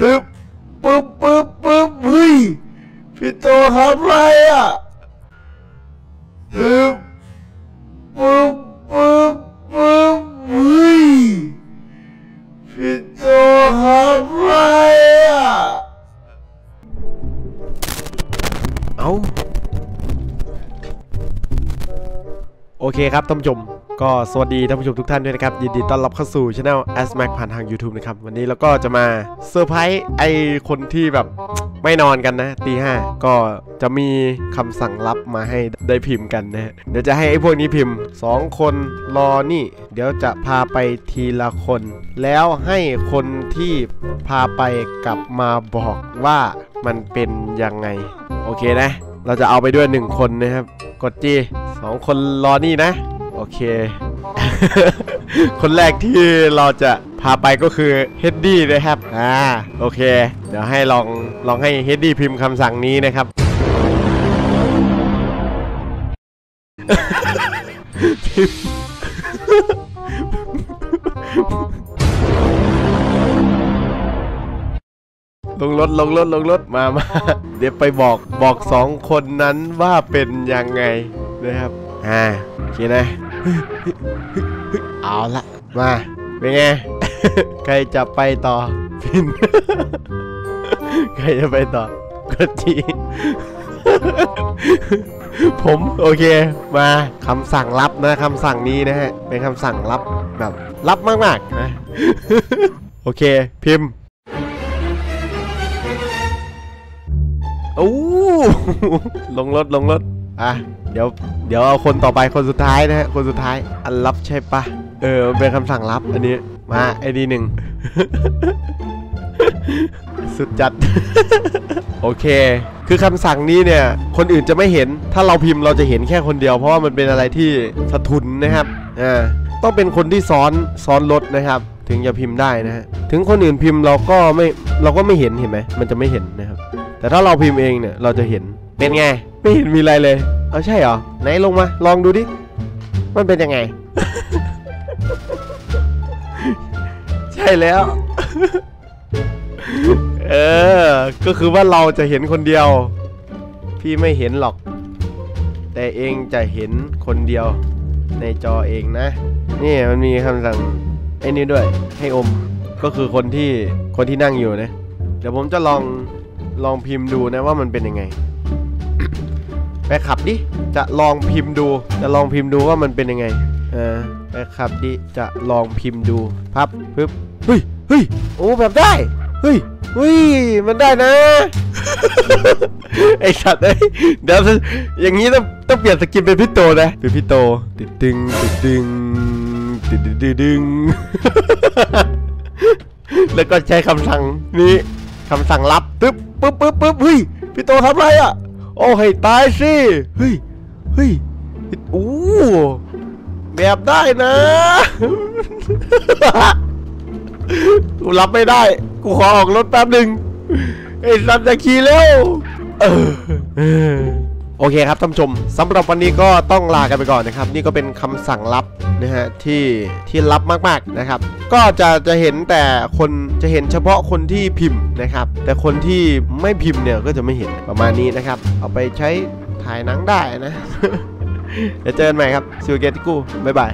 ตึ๊บปึ๊บปึ๊บปึ๊บเฮ้ยพี่โตทำไรอะตึ๊บปึ๊บปึ๊บปึ๊บเฮ้ยพี่โตทำไรอะเอาโอเคครับท่านผู้ชม ก็สวัสดีท่านผู้ชมทุกท่านด้วยนะครับ ยินดีต้อนรับเข้าสู่ช anel a s m a c ผ่านทาง YouTube นะครับ วันนี้เราก็จะมาเซอร์ไพรส์ไอคนที่แบบไม่นอนกันนะตีห้าก็จะมีคำสั่งลับมาให้ได้พิมพ์กันนะเดี๋ยวจะให้ไอพวกนี้พิมพ์ 2 คนรอนี่ เดี๋ยวจะพาไปทีละคน แล้วให้คนที่พาไปกลับมาบอกว่ามันเป็นยังไง โอเคนะ เราจะเอาไปด้วย 1 คนนะครับ กดจีสองคนรอนี่นะ เค คนแรกที่เราจะพาไปก็คือเฮดดี้นะครับ อ่า โอเค เดี๋ยวให้ลอง ลองให้เฮดดี้พิมพ์คำสั่งนี้นะครับ พิมพ์ลงรถลงรถลงรถมามาเดี๋ยวไปบอกบอกสองคนนั้นว่าเป็นยังไงนะครับ อ่าโอเคนะ เอาละมาเป็นไง ใครจะไปต่อพิน ใครจะไปต่อกดจีผมโอเคมาคำสั่งลับนะคำสั่งนี้นะฮะ เป็นคำสั่งลับแบบลับมากๆนะ โอเคพิมพ์โอ้ลงรถลงรถ อะเดี๋ยวเดี๋ยวเอาคนต่อไปคนสุดท้ายนะฮะคนสุดท้ายอันลับใช่ปะเออเป็นคำสั่งลับอันนี้มาไอ้ดีหนึ่งสุดจัด โอเค คือคำสั่งนี้เนี่ย คนอื่นจะไม่เห็น ถ้าเราพิมพ์เราจะเห็นแค่คนเดียว เพราะว่ามันเป็นอะไรที่สะทุนนะครับอ่าต้องเป็นคนที่ซ้อนซ้อนรถนะครับ ถึงจะพิมพ์ได้นะฮะถึงคนอื่นพิมพ์เราก็ไม่เราก็ไม่เห็นเห็นไหมมันจะไม่เห็นนะครับ แต่ถ้าเราพิมพ์เองเนี่ยเราจะเห็น เป็นไงไม่เห็นมีอะไรเลย เอาใช่เหรอ ไหนลงมา ลองดูดิ มันเป็นยังไง ใช่แล้ว เออ ก็คือว่าเราจะเห็นคนเดียว พี่ไม่เห็นหรอก แต่เองจะเห็นคนเดียว ในจอเองนะ นี่มันมีคำสั่งไอ้นี่ด้วย ให้อม ก็คือคนที่คนที่นั่งอยู่นะ เดี๋ยวผมจะลองลองพิมพ์ดูนะว่ามันเป็นยังไง ไปขับดิ จะลองพิมพ์ดู จะลองพิมพ์ดูว่ามันเป็นยังไง เออไปขับดิ จะลองพิมพ์ดูพับปึ๊บ เฮ้ยเฮ้ยโอ้แบบได้ เฮ้ยเฮ้ยมันได้นะ ไอสัตว์เอ้ยเดี๋ยวอย่างนี้ต้องต้องเปลี่ยนสกินเป็นพี่โตนะเป็นพี่โตติดดึงติดดึงติดดึงติดดึง แล้วก็ใช้คำสั่งนี้คำสั่งลับปึ๊บปึ๊บปึ๊บปึ๊บเฮ้ยพี่โตทำไรอะ โอ้ให้ตายสิเฮ้ยเฮ้ยอู้แบบได้นะกูรับไม่ได้ กูขอออกรถแป๊บหนึ่งไอ้สัตว์จะขี่เร็วเออเออ โอเคครับท่านผู้ชมสำหรับวันนี้ก็ต้องลากันไปก่อนนะครับ นี่ก็เป็นคำสั่งลับนะฮะที่ที่ลับมากๆนะครับ ก็จะจะเห็นแต่คนจะเห็นเฉพาะคนที่พิมพ์นะครับ แต่คนที่ไม่พิมพ์เนี่ยก็จะไม่เห็นประมาณนี้นะครับ เอาไปใช้ถ่ายหนังได้นะเดี๋ยวเจอกันใหม่ครับซิวเกติกูบ๊ายบาย